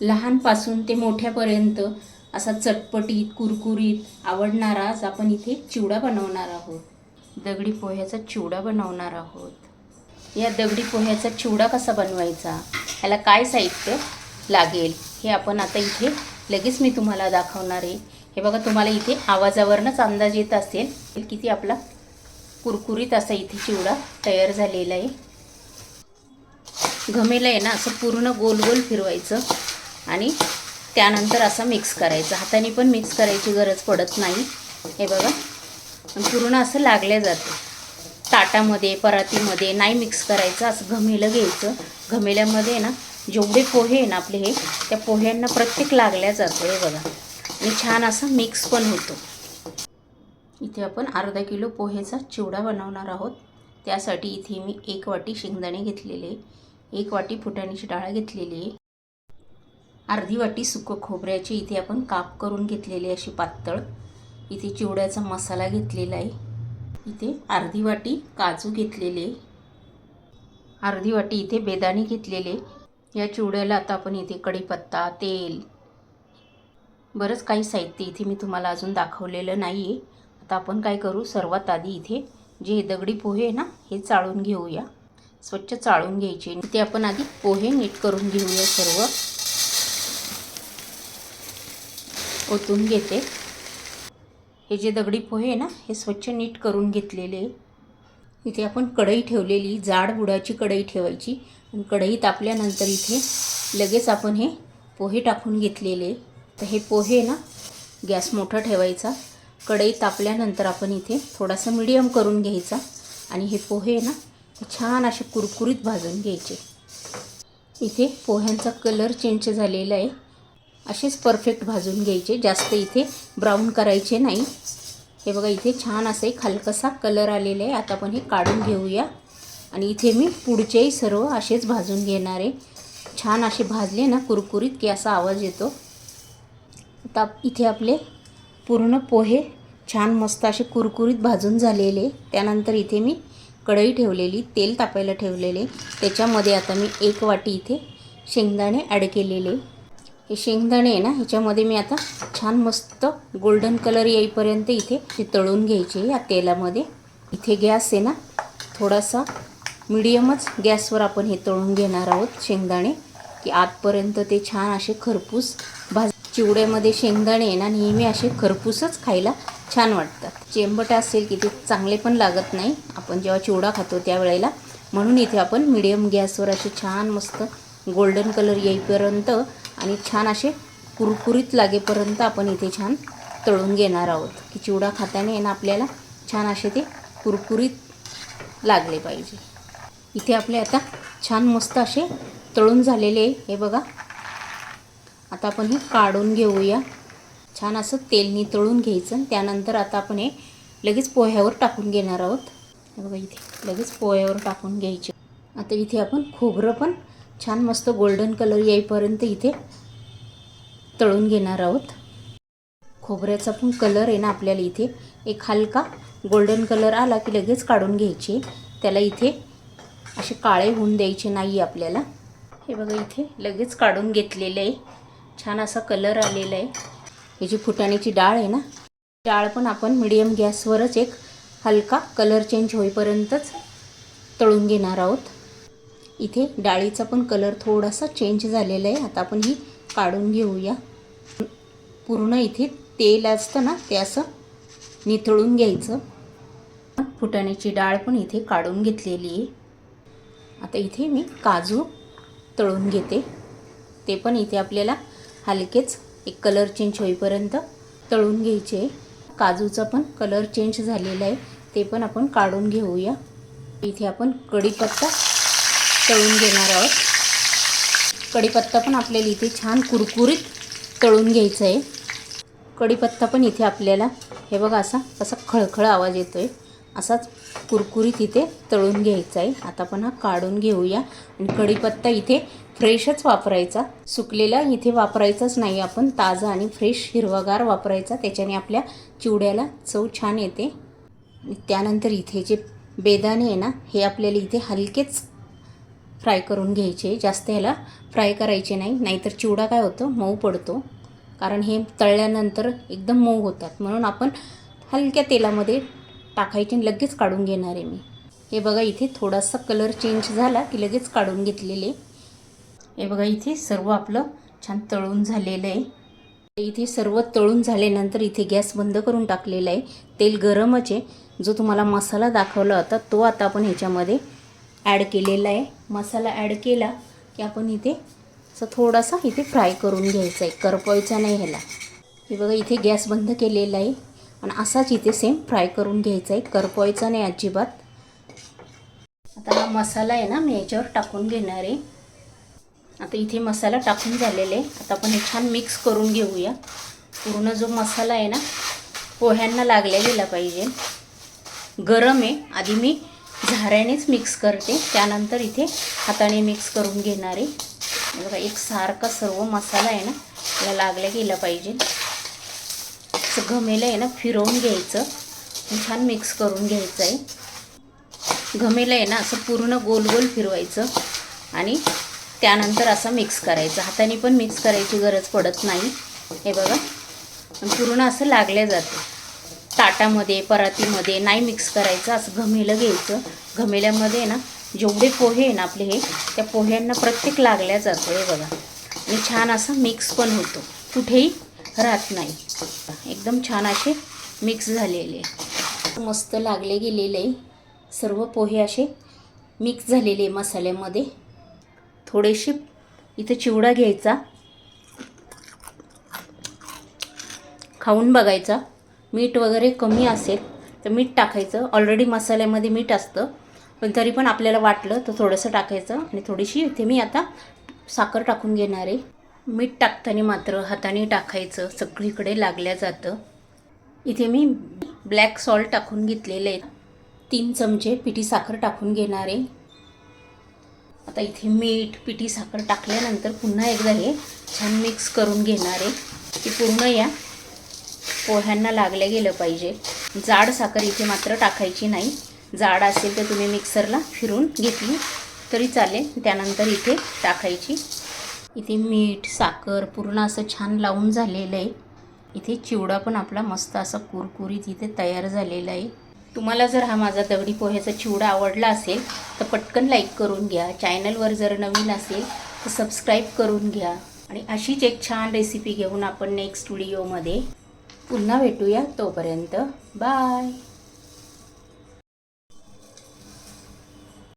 लहानपासून ते मोठ्यापर्यंत असा चटपटीत कुरकुरीत आवडणारा आज आपण इथे चिवडा बनवणार आहोत. दगडी पोह्याचा चिवडा बनवणार आहोत. या दगडी पोह्याचा चिवडा कसा बनवायचा? ह्याला काय साहित्य लागेल? हे आपण आता इथे लगेच मी तुम्हाला दाखवणार आहे. हे बघा तुम्हाला इथे आवाजावरनंच अंदाज येत असेल किती आपला कुरकुरीत असा इथे चिवडा तयार झालेला आहे. घमेला आहे ना असं पूर्ण गोल गोल फिरवायचं. आणि त्यानंतर असं मिक्स करायचं. हाताने पण मिक्स करायची गरज पडत नाही. हे बघा. पूर्ण असं लागले जातं. ताटामध्ये परातीमध्ये नाही मिक्स करायचं. असं घमेलं घ्यायचं. घमेल्यामध्ये ना जेवढे पोहे आहे ना आपले हे त्या पोह्यांना प्रत्येक लागल्या जातं. हे बघा. आणि छान असं मिक्स पण होतो. इथे आपण अर्धा किलो पोहेचा चिवडा बनवणार आहोत. त्यासाठी इथे मी एक वाटी शेंगदाणे घेतलेले एक वाटी फुटाण्याची डाळ घेतलेली आहे. अर्धी वाटी सुकं खोबऱ्याची इथे आपण काप करून घेतलेली अशी पातळ. इथे चिवड्याचा मसाला घेतलेला आहे. इथे अर्धी वाटी काजू घेतलेले अर्धी वाटी इथे बेदाणे घेतलेले या चिवड्याला आता आपण इथे कढीपत्ता तेल बरंच काही साहित्य इथे मी तुम्हाला अजून दाखवलेलं नाही आहे आता आपण काय करू? सर्वात आधी इथे जे दगडी पोहे आहे ना हे चाळून घेऊया. स्वच्छ चाळून घ्यायचे. ते आपण आधी पोहे नीट करून घेऊया सर्व. ओतून घेते. हे जे दगडी पोहे आहे ना हे स्वच्छ नीट करून घेतलेले इथे आपण कढई ठेवलेली जाड बुडाची कढई ठेवायची. आणि कढई तापल्यानंतर इथे लगेच आपण हे पोहे टाकून घेतलेले तर हे पोहे ना गॅस मोठा ठेवायचा. कढई तापल्यानंतर आपण इथे थोडासा मिडियम करून घ्यायचा. आणि हे पोहे ना छान असे कुरकुरीत भाजून घ्यायचे. इथे पोह्यांचा कलर चेंज झालेला आहे. असेच परफेक्ट भाजून घ्यायचे. जास्त इथे ब्राऊन करायचे नाही. हे बघा इथे छान असे खालकसा कलर आलेला आहे. आता आपण हे काढून घेऊया. आणि इथे मी पुढचेही सर्व असेच भाजून घेणार आहे. छान असे भाजले ना कुरकुरीत की असा आवाज येतो. आता इथे आपले पूर्ण पोहे छान मस्त असे कुरकुरीत भाजून झालेले. त्यानंतर इथे मी कढई ठेवलेली तेल तापायला ठेवलेले. त्याच्यामध्ये आता मी एक वाटी इथे शेंगदाणे ॲड केलेले. हे शेंगदाणे आहे ना ह्याच्यामध्ये मी आता छान मस्त गोल्डन कलर येईपर्यंत इथे ते तळून घ्यायची या तेलामध्ये. इथे गॅस आहे ना थोडासा मिडियमच गॅसवर आपण हे तळून घेणार आहोत शेंगदाणे की आतपर्यंत ते छान असे खरपूस भाज चिवड्यामध्ये शेंगदाणे आहे ना नेहमी असे खरपूसच खायला छान वाटतात. चेंबट असेल की ते चांगले पण लागत नाही आपण जेव्हा चिवडा खातो त्यावेळेला. म्हणून इथे आपण मिडियम गॅसवर असे छान मस्त गोल्डन कलर येईपर्यंत आणि छान असे कुरकुरीत लागेपर्यंत आपण इथे छान तळून घेणार आहोत. की चिवडा खात्याने ना आपल्याला छान असे ते कुरकुरीत लागले पाहिजे. इथे आपले आता छान मस्त असे तळून झालेले हे बघा. आता आपण हे काढून घेऊया. छान असं तेलनी तळून घ्यायचं आणि त्यानंतर आता आपण हे लगेच पोह्यावर टाकून घेणार आहोत. बघा इथे लगेच पोह्यावर टाकून घ्यायचे. आता इथे आपण खोबरं पण छान मस्त गोल्डन कलर येईपर्यंत इथे तळून घेणार आहोत. खोबऱ्याचा पण कलर आहे ना आपल्याला इथे. एक हलका गोल्डन कलर आला की लगेच काढून घ्यायचे. त्याला इथे असे काळे होऊन द्यायचे नाही आपल्याला. हे बघा इथे लगेच काढून घेतलेलं आहे. छान असा कलर आलेला आहे. ही जी फुटाण्याची डाळ आहे ना डाळ पण आपण मिडियम गॅसवरच एक हलका कलर चेंज होईपर्यंतच तळून घेणार आहोत. इथे डाळीचा पण कलर थोडासा चेंज झालेला आहे. आता आपण ही काढून घेऊया. पूर्ण इथे तेल असतं ना ते असं निथळून घ्यायचं. फुटाण्याची डाळ पण इथे काढून घेतलेली आहे. आता इथे मी काजू तळून घेते. ते पण इथे आपल्याला हलकेच एक कलर चेंज होईपर्यंत तळून घ्यायचे काजूचा पण कलर चेंज झालेला आहे. ते पण आपण काढून घेऊया. इथे आपण कढीपत्ता तळून घेणार आहोत. कढीपत्ता पण आपल्याला इथे छान कुरकुरीत तळून घ्यायचं आहे कढीपत्ता पण इथे आपल्याला हे बघा असा असा खळखळ आवाज येतो आहे असाच कुरकुरीत इथे तळून घ्यायचा आहे आता आपण हा काढून घेऊया. आणि कढीपत्ता इथे फ्रेशच वापरायचा. सुकलेला इथे वापरायचाच नाही आपण. ताजा आणि फ्रेश हिरवागार वापरायचा. त्याच्याने आपल्या चिवड्याला चव छान येते. त्यानंतर इथे जे बेदाणे आहे ना हे आपल्याला इथे हलकेच फ्राय करून घ्यायचे. जास्त ह्याला फ्राय करायचे नाही. नाहीतर चिवडा काय होतो? मऊ पडतो. कारण हे तळल्यानंतर एकदम मऊ होतात. म्हणून आपण हलक्या तेलामध्ये टाकायचे आणि लगेच काढून घेणार आहे मी. हे बघा इथे थोडासा कलर चेंज झाला की लगेच काढून घेतलेले. हे बघा इथे सर्व आपलं छान तळून झालेलं आहे. इथे सर्व तळून झाल्यानंतर इथे गॅस बंद करून टाकलेला आहे. तेल गरमच आहे. जो तुम्हाला मसाला दाखवला होता तो आता आपण ह्याच्यामध्ये ॲड केलेला आहे. मसाला ॲड केला की आपण इथे असं थोडासा इथे फ्राय करून घ्यायचा आहे करपवायचा नाही ह्याला. हे बघा इथे गॅस बंद केलेला आहे. आणि असाच इथे सेम फ्राय करून घ्यायचा आहे करपवायचा नाही अजिबात. आता हा मसाला आहे ना मी याच्यावर टाकून घेणार आहे. आता इथे मसाला टाकून झालेला आहे. आता आपण हे छान मिक्स करून घेऊया. पूर्ण जो मसाला आहे ना पोह्यांना लागल्या गेला पाहिजे. गरम आहे. आधी मी झाऱ्यानेच मिक्स करते. त्यानंतर इथे हाताने मिक्स करून घेणार आहे. बघा एक सारखा सर्व मसाला आहे ना त्याला लागल्या गेला पाहिजे. असं घमेलं आहे ना फिरवून घ्यायचं. छान मिक्स करून घ्यायचं आहे. घमेलं आहे ना असं पूर्ण गोल गोल फिरवायचं. आणि त्यानंतर असं मिक्स करायचं. हाताने पण मिक्स करायची गरज पडत नाही. हे बघा पूर्ण असं लागल्या जातं. ताटामध्ये परातीमध्ये नाही मिक्स करायचं. असं घमेलं घ्यायचं. घमेल्यामध्ये ना जेवढे पोहे आहे ना आपले हे त्या पोह्यांना प्रत्येक लागल्या जातं हे बघा. आणि छान असा मिक्स पण होतो. कुठेही राहत नाही. एकदम छान असे मिक्स झालेले मस्त लागले गेलेले आहे सर्व पोहे असे मिक्स झालेले मसाल्यामध्ये. थोडेसे इथं चिवडा घ्यायचा. खाऊन बघायचा. मीठ वगैरे कमी असेल तर मीठ टाकायचं. ऑलरेडी मसाल्यामध्ये मीठ असतं. पण तरी पण आपल्याला वाटलं तर थोडंसं टाकायचं आणि थोडीशी इथे मी आता साखर टाकून घेणार आहे. मीठ टाकताना मात्र हाताने टाकायचं. सगळीकडे लागल्या जातं. इथे मी ब्लॅक सॉल्ट टाकून घेतलेलं आहे तीन चमचे पिठी साखर टाकून घेणार आहे. आता इथे मीठ पिठी साखर टाकल्यानंतर पुन्हा एकदा हे छान मिक्स करून घेणार आहे. की पूर्ण या पोह्यांना लागल्या गेलं पाहिजे. जाड साखर इथे मात्र टाकायची नाही. जाड असेल तर तुम्ही मिक्सरला फिरून घेतली तरी चालेल. त्यानंतर इथे टाकायची. इथे मीठ साखर पूर्ण असं छान लावून झालेलं आहे. इथे चिवडा पण आपला मस्त असा कुरकुरीत इथे तयार झालेला आहे. तुम्हाला जर हा माझा दगडी पोह्याचा चिवडा आवडला असेल तर पटकन लाईक करून घ्या. चॅनलवर जर नवीन असेल तर सबस्क्राईब करून घ्या. आणि अशीच एक छान रेसिपी घेऊन आपण नेक्स्ट व्हिडिओमध्ये पुन्हा भेटूया तोपर्यंत बाय.